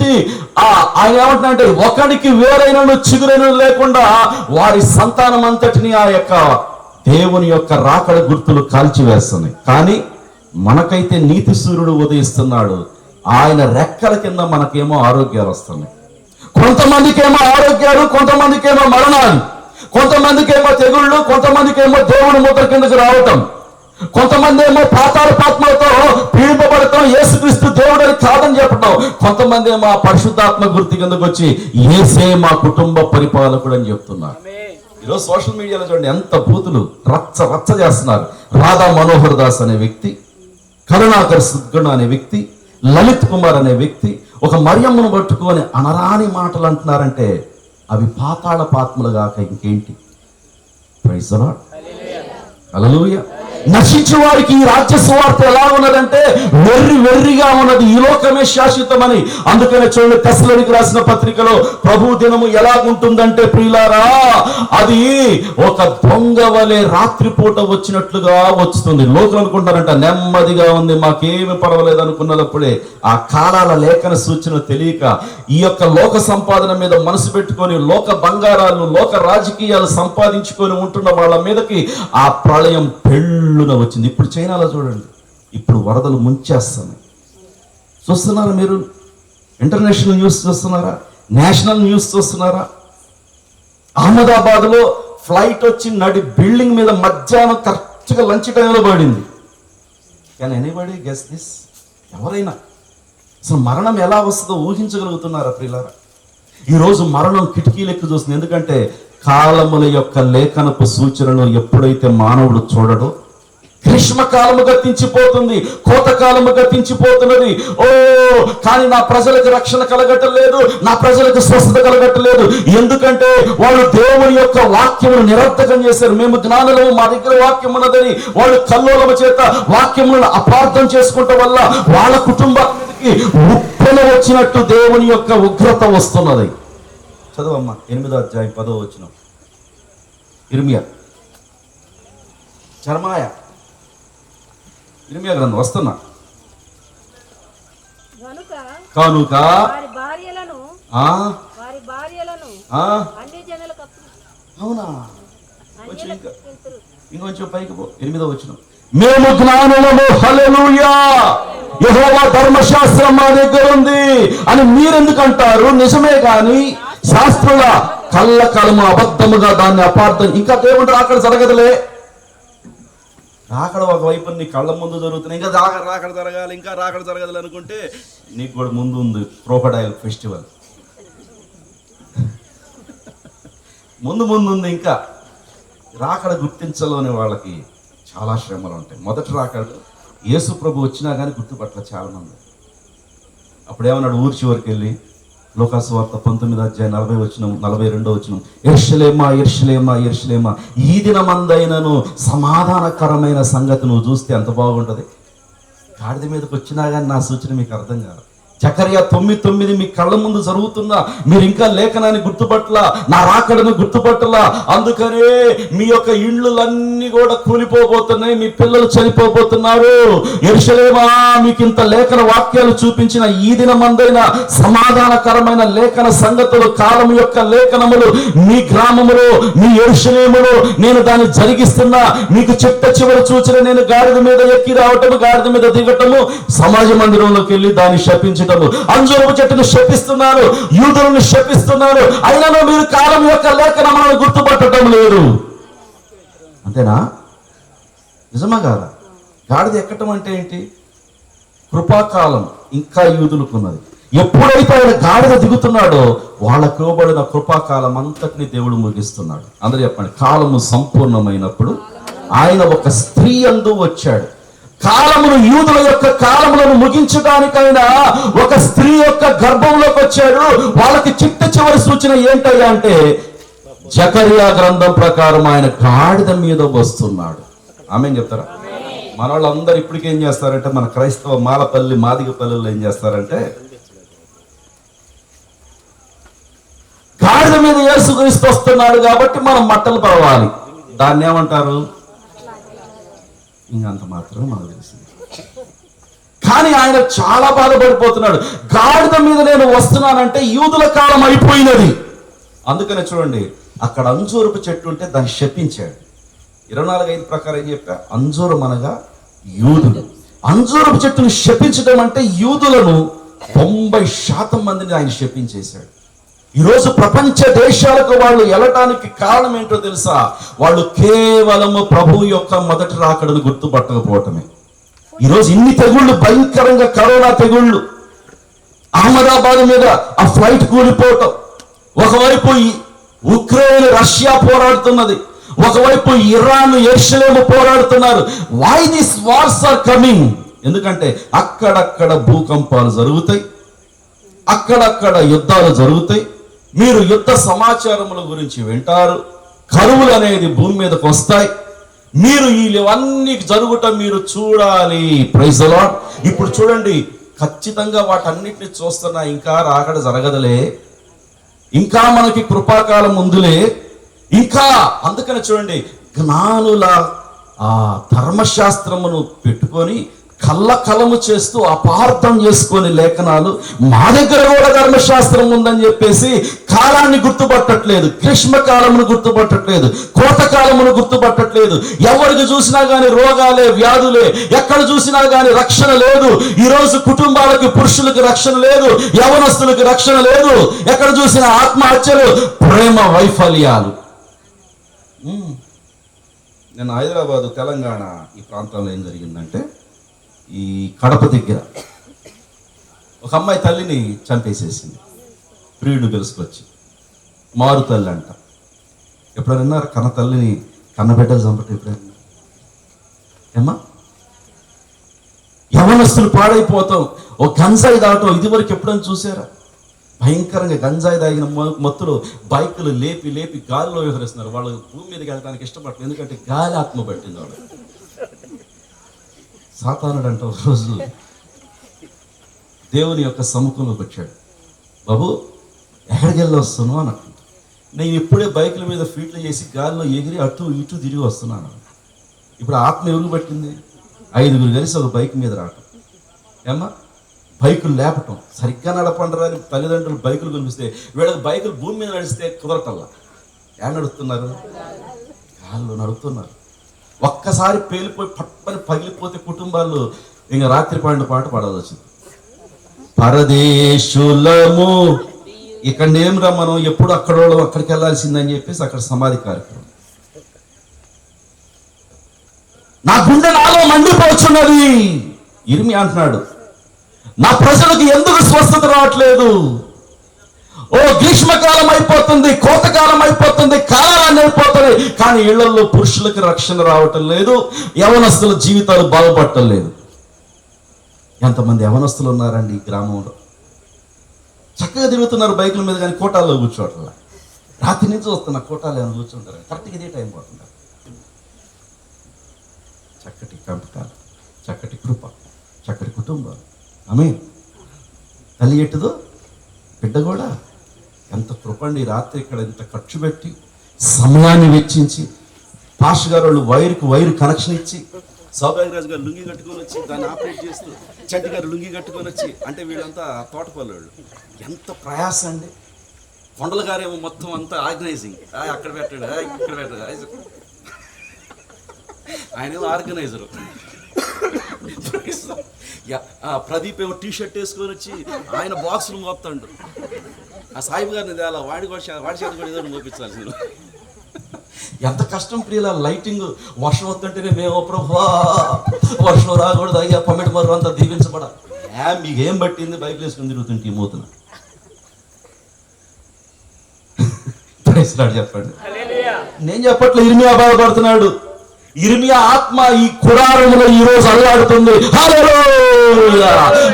నీతి ఆయన ఏమంటున్నాడంటే ఒకడికి వేరైన చిగురైన లేకుండా వారి సంతానం అంతటిని ఆ యొక్క దేవుని యొక్క రాకడ గుర్తులు కాల్చివేస్తున్నాయి. కానీ మనకైతే నీతి సూర్యుడు ఉదయిస్తున్నాడు. ఆయన రెక్కల కింద మనకేమో ఆరోగ్యాలు వస్తున్నాయి. కొంతమందికేమో ఆరోగ్యాలు కొంతమందికేమో మరణాలు కొంతమందికేమో తెగుళ్ళు కొంతమందికేమో దేవుని ముద్ర కిందకు రావటం. కొంతమంది ఏమో పాతాల పాత్మలతో పీడింపబడటం యేసుక్రీస్తు దేవుడు అని కాదని చెప్పటం. కొంతమంది ఏమో ఆ పరిశుద్ధాత్మ గుర్తు కిందకు వచ్చి ఏసే మా కుటుంబ పరిపాలకుడు అని చెప్తున్నారు ఈరోజు సోషల్ మీడియాలో చూడండి ఎంత బూతులు రచ్చ రచ్చ చేస్తున్నారు. రాధా మనోహర్ దాస్ అనే వ్యక్తి కరుణాకర్ సుగ్గణ అనే వ్యక్తి లలిత్ కుమార్ అనే వ్యక్తి ఒక మరియమ్మను పట్టుకొని అనరాని మాటలు అంటున్నారంటే అవి పాతాళ పాత్మలు గాక ఇంకేంటి? ప్రైజ్ అలలుయ నశించిన వారికి ఈ రాజ్య సువార్త ఎలా ఉన్నదంటే వెర్రి వెర్రిగా ఉన్నది. ఈ లోకమే శాశ్వతమని. అందుకనే చూడండి తెసలోనికి రాసిన పత్రికలో ప్రభు దినము ఎలా ఉంటుందంటే ప్రియులారా అది ఒక దొంగ వలె రాత్రిపూట వచ్చినట్లుగా వస్తుంది. లోకలు అనుకుంటారంట నెమ్మదిగా ఉంది మాకేమి పర్వాలేదు అనుకున్నప్పుడే ఆ కాలాల లేఖన సూచన తెలియక ఈ యొక్క లోక సంపాదన మీద మనసు పెట్టుకొని లోక బంగారాలు లోక రాజకీయాలు సంపాదించుకొని ఉంటున్న వాళ్ళ మీదకి ఆ ప్రళయం పెళ్ళున వచ్చింది. ఇప్పుడు చైనాలో చూడండి. ఇప్పుడు వరదలు ముంచేస్తున్నాయి. చూస్తున్నారా మీరు? ఇంటర్నేషనల్ న్యూస్ చూస్తున్నారా? నేషనల్ న్యూస్ చూస్తున్నారా? అహ్మదాబాద్లో ఫ్లైట్ వచ్చి నడి బిల్డింగ్ మీద మధ్యాహ్నం కరెక్ట్గా లంచ్ టైంలో పడింది. కానీ ఎనీబడి గెస్ దిస్ ఎవరైనా? అసలు మరణం ఎలా వస్తుందో ఊహించగలుగుతున్నారా ప్రియులారా? ఈరోజు మరణం కిటికీలెక్కి చూస్తుంది. ఎందుకంటే కాలముల యొక్క లేఖనపు సూచనలు ఎప్పుడైతే మానవుడు చూడడో గ్రీష్మకాలము గతించిపోతుంది కోతకాలము గతించిపోతున్నది. ఓ కానీ నా ప్రజలకు రక్షణ కలగటలేదు నా ప్రజలకు స్వస్థత కలగట్టలేదు ఎందుకంటే వాళ్ళు దేవుని యొక్క వాక్యమును నిరర్థకం చేశారు. మేము జ్ఞానులము మా దగ్గర వాక్యం ఉన్నదని వాళ్ళు కల్లోలము చేత వాక్యములను అపార్థం చేసుకోవటం వల్ల వాళ్ళ కుటుంబానికి ఉప్పెన వచ్చినట్టు దేవుని యొక్క ఉగ్రత వస్తున్నది. చదవమ్మా ఎనిమిదో అధ్యాయం పదో వచ్చిన ఇర్మియా. చర్మాయ. గ్రంథం వస్తున్నా. కానుక అవునా. ఇంకొంచెం పైకి పో. ఎనిమిదో వచ్చిన మేము జ్ఞానులము హల్లెలూయా! యెహోవా ధర్మశాస్త్రం మా దగ్గర ఉంది అని మీరెందుకు అంటారు నిజమే గాని శాస్త్రుల కళ్ళ కలము అబద్ధముగా దాన్ని అపార్థం ఇంకా దేవుడు రాకడ జరగదులే. రాకడ ఒకవైపు నీ కళ్ళ ముందు జరుగుతున్నాయి. ఇంకా రాకడ రాకడ జరగాలి ఇంకా రాకడ జరగదు అనుకుంటే నీకు కూడా ముందు ఉంది క్రోకడైల్ ఫెస్టివల్. ముందు ముందు ఉంది ఇంకా. రాకడ గుర్తించలోని వాళ్ళకి చాలా శ్రమలు ఉంటాయి. మొదటి రాకడలో యేసు ప్రభు వచ్చినా కానీ గుర్తుపట్ల చాలా మంది అప్పుడు ఏమన్నాడు ఊరి చివరికి వెళ్ళి లోకాసువార్త పంతొమ్మిది అధ్యాయ నలభై వచ్చిన నలభై రెండో వచ్చిన ఎర్షలేమా ఎర్షలేమా ఎర్షలేమా ఈ దినమందైనను సమాధానకరమైన సంగతి నువ్వు చూస్తే ఎంత బాగుంటుంది. గాడిద మీదకి వచ్చినా కానీ నా సూచన మీకు అర్థం కాదు. చకర్య తొమ్మిది తొమ్మిది మీ కళ్ళ ముందు జరుగుతుందా మీరు ఇంకా లేఖనాన్ని గుర్తుపట్టలా నా రాకడను గుర్తుపట్టలా. అందుకనే మీ యొక్క ఇండ్లన్నీ కూడా కూలిపోబోతున్నాయి మీ పిల్లలు చనిపోబోతున్నారు. ఎరుషలేమా మీకు ఇంత లేఖన వాక్యాలు చూపించిన ఈ దినమందైన సమాధానకరమైన లేఖన సంగతులు కాలం యొక్క లేఖనములు మీ గ్రామములో మీ ఎరుషలేములో నేను దాన్ని జరిగిస్తున్నా. మీకు చిట్ట చివరి సూచన నేను గాడిద మీద ఎక్కి రావటము గాడిద మీద దిగటము సమాజ మందిరంలోకి వెళ్ళి దాన్ని శపించటము అంజూరపు చెట్టును శపిస్తున్నారు. యూదులను శపిస్తున్నారు. అయినను మీరు కాలం యొక్క లేఖనములను గుర్తుపట్టడం లేదు. అంతేనా? నిజమా కాదా? గాడిద ఎక్కటం అంటే ఏంటి? కృపాకాలం ఇంకా యూదులకున్నది. ఎప్పుడైతే ఆయన గాడిద దిగుతున్నాడో వాళ్ళకు ఇవ్వబడిన కృపాకాలం అంతటిని దేవుడు ముగిస్తున్నాడు. అందరూ చెప్పండి కాలము సంపూర్ణమైనప్పుడు ఆయన ఒక స్త్రీ అందు వచ్చాడు. కాలమును యూదుల యొక్క కాలములను ముగించడానికైనా ఒక స్త్రీ యొక్క గర్భంలోకి వచ్చాడు. వాళ్ళకి చిట్ట చివరి సూచన ఏంటయ్యా అంటే జకరియా గ్రంథం ప్రకారం ఆయన గాడిద మీద వస్తున్నాడు. ఆమె చెప్తారా? మన వాళ్ళందరూ ఇప్పటికేం ఏం చేస్తారంటే మన క్రైస్తవ మాలపల్లి మాదిగపల్లిలో ఏం చేస్తారంటే గాడిద మీద యేసుక్రీస్తు వస్తున్నాడు కాబట్టి మనం మట్టలు పడవాలి. దాన్ని ఏమంటారు ఇంకంత మాత్రం మనకు తెలిసింది కానీ ఆయన చాలా బాధపడిపోతున్నాడు. గాడిద మీద నేను వస్తున్నానంటే యూదుల కాలం అయిపోయినది. అందుకనే చూడండి అక్కడ అంజూరపు చెట్టు ఉంటే దాన్ని శపించాడు. ఇరవై నాలుగు ఐదు ప్రకారం ఏం చెప్పా? అంజూరం అనగా యూదులు. అంజూరపు చెట్టును శపించడం అంటే యూదులను తొంభై శాతం మందిని ఆయన శపించేశాడు. ఈరోజు ప్రపంచ దేశాలకు వాళ్ళు వెళ్ళటానికి కారణం ఏంటో తెలుసా? వాళ్ళు కేవలము ప్రభు యొక్క మొదటి రాకడను గుర్తుపట్టకపోవటమే. ఈరోజు ఇన్ని తెగుళ్ళు భయంకరంగా కరోనా తెగుళ్ళు అహ్మదాబాద్ మీద ఆ ఫ్లైట్ కూలిపోవటం ఒకవైపు ఉక్రెయిన్ రష్యా పోరాడుతున్నది ఒకవైపు ఇరాన్ ఎర్షలేము పోరాడుతున్నారు. Why this wars are coming ఎందుకంటే అక్కడక్కడ భూకంపాలు జరుగుతాయి అక్కడక్కడ యుద్ధాలు జరుగుతాయి మీరు యుద్ధ సమాచారముల గురించి వింటారు కరువులు అనేది భూమి మీదకి వస్తాయి. మీరు ఇవన్నీ జరుగుట మీరు చూడాలి. ప్రైజ్ ఇప్పుడు చూడండి ఖచ్చితంగా వాటన్నిటిని చూస్తున్నా ఇంకా రాకడ జరగదులే. ఇంకా మనకి కృపాకాలం ముందులే ఇంకా అందుకని చూడండి జ్ఞానుల ఆ ధర్మశాస్త్రమును పెట్టుకొని కళ్ళ కలము చేస్తూ అపార్థం చేసుకొని లేఖనాలు మా దగ్గర కూడా ధర్మశాస్త్రం ఉందని చెప్పేసి కాలాన్ని గుర్తుపట్టట్లేదు గ్రీష్మకాలమును గుర్తుపట్టట్లేదు కోతకాలమును గుర్తుపట్టట్లేదు. ఎవరికి చూసినా కానీ రోగాలే వ్యాధులే ఎక్కడ చూసినా కానీ రక్షణ లేదు. ఈ రోజు కుటుంబాలకి పురుషులకు రక్షణ లేదు యవనస్తులకు రక్షణ లేదు. ఎక్కడ చూసినా ఆత్మహత్యలు ప్రేమ వైఫల్యాలు. నేను హైదరాబాద్ తెలంగాణ ఈ ప్రాంతంలో ఏం జరిగిందంటే ఈ కడప దగ్గర ఒక అమ్మాయి తల్లిని చంపేసేసింది. ప్రియుడు తెలుసుకొచ్చి మారు తల్లి అంట. ఎప్పుడైనా కన్న తల్లిని కన్నబిడ్డలు చంపటం ఎప్పుడైనా ఏమ్మా? యవనస్తులు పాడైపోతాం ఓ గంజాయి దాటం ఇదివరకు ఎప్పుడైనా చూసారా? భయంకరంగా గంజాయి తాగిన మత్తులు మత్తులో బైకులు లేపి లేపి గాలిలో విహరిస్తున్నారు వాళ్ళు భూమి మీదకి వెళ్ళడానికి ఇష్టపడలేదు ఎందుకంటే గాలి ఆత్మ పట్టింది వాళ్ళు. సాతానుడు అంట ఒక రోజు. దేవుని యొక్క సముఖంలోకి వచ్చాడు. బాబు ఎక్కడికి వెళ్ళి వస్తున్నావు? అని అంటున్నాడు. నేను ఇప్పుడే బైకుల మీద ఫీట్లు చేసి గాలిలో ఎగిరి అటు ఇటు తిరిగి వస్తున్నాను. ఇప్పుడు ఆత్మ ఎవరు పట్టింది? ఐదుగురు కలిసి ఒక బైక్ మీద రావటం. ఏమ్మా బైకులు లేపటం. సరిగ్గా నడపండరా అని తల్లిదండ్రులు బైకులు కనిపిస్తే వీళ్ళకి బైకులు భూమి మీద నడిస్తే కుదరటల్లా? ఏం నడుస్తున్నారు గాల్లో నడుపుతున్నారు. ఒక్కసారి పేలిపోయి పట్టని పగిలిపోతే కుటుంబాలు ఇంకా రాత్రి పాడిన పాట పాడాల్సి వచ్చింది పరదేశులము ఇక్కడ ఏమిరా మనం ఎప్పుడు అక్కడ వాళ్ళం అక్కడికి వెళ్ళాల్సిందని చెప్పేసి అక్కడ సమాధి కార్యక్రమం. నా గుండె నాలో మండిపోచున్నది ఇరిమి అంటున్నాడు. నా ప్రజలకు ఎందుకు స్వస్థత రావట్లేదు? ఓ గ్రీష్మకాలం అయిపోతుంది కోతకాలం అయిపోతుంది కాలాన్ని అయిపోతుంది కానీ ఇళ్ళలో పురుషులకు రక్షణ రావటం లేదు యవనస్తుల జీవితాలు బాగుపడటం లేదు. ఎంతమంది యవనస్తులు ఉన్నారండి ఈ గ్రామంలో? చక్కగా తిరుగుతున్నారు బైకుల మీద కానీ కోటాల్లో కూర్చోవట్లా రాత్రి నుంచి వస్తున్న కోటాలు ఏమైనా కూర్చుంటారు? కరెక్ట్గా ఇదే టైం పోతుంది? చక్కటి పెంపకాలు చక్కటి కృప చక్కటి కుటుంబాలు. ఆమె తల్లి ఎట్టుదో? బిడ్డ కూడా? ఎంత కృప రాత్రి ఇక్కడ ఇంత ఖర్చు పెట్టి సమయాన్ని వెచ్చించి పాష్ గారు వాళ్ళు వైర్కి వైర్ కనెక్షన్ ఇచ్చి సౌభాగ్య రాజు గారు లుంగి కట్టుకొని వచ్చి దాన్ని ఆపరేట్ చేస్తూ చంటి గారు లుంగి కట్టుకొని వచ్చి అంటే వీళ్ళంతా వాళ్ళు ఎంత ప్రయాస అండి. కొండల గారేమో మొత్తం అంతా ఆర్గనైజింగ్. అక్కడ పెట్టాడు ఇక్కడ పెట్టాడు. ఆయన ఏమో ఆర్గనైజర్. ప్రదీప్ ఏమో టీ షర్ట్ వేసుకొని వచ్చి ఆయన బాక్సులు మోపుతాడు. ఆ సాయిబు గారిని తేలా వాడి కూడా వాడి చేతి కూడా ఏదో మోపించాల్సింది. ఎంత కష్టం ప్రియుల లైటింగ్ వర్షం వస్తుంటేనే మేము ప్రభా వర్షం రాకూడదు అయ్యా పమ్మిడి మర్రు అంతా దీవించబడ. ఏ మీకు ఏం పట్టింది? బైక్ వేసుకుని తిరుగుతుంటే ఈ మూతున. చెప్పండి. నేను చెప్పట్లే ఇర్మియా బాధపడుతున్నాడు. ఇర్మియా ఆత్మ ఈ కుడారములో ఈ రోజు అల్లాడుతుంది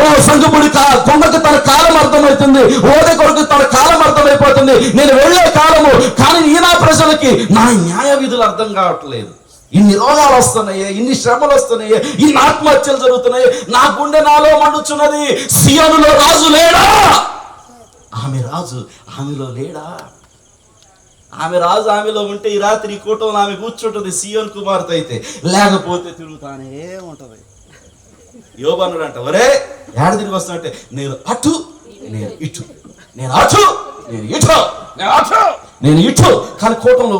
ఓ సంగముడి కొండకు తన కాలం అర్థమవుతుంది ఓడే కొరకు తన కాలం అర్థమైపోతుంది. నేను వెళ్ళే కాలము కానీ ఈ నా ప్రజలకి నా న్యాయ విధులు అర్థం కావట్లేదు. ఇన్ని రోగాలు వస్తున్నాయి ఇన్ని శ్రమలు వస్తున్నాయి ఇన్ని ఆత్మహత్యలు జరుగుతున్నాయి. నా గుండె నాలో మండుచున్నది. సియనులో రాజు లేడా? ఆమె రాజు ఆమెలో లేడా? ఆమె రాజు ఆమెలో ఉంటే ఈ రాత్రి ఈ కూటంలో ఆమె కూర్చుంటుంది సియోన్ కుమార్తె అయితే. లేకపోతే తిరుగుతానే ఉంటది. యోబు అన్నాడంట ఒరే ఏడ తిరిగి వస్తున్నట్టే? నేను అటు నేను ఇటు. నేను అటు నేను ఇటు. నేను అటు. నేను ఇటు. కానీ కూటంలో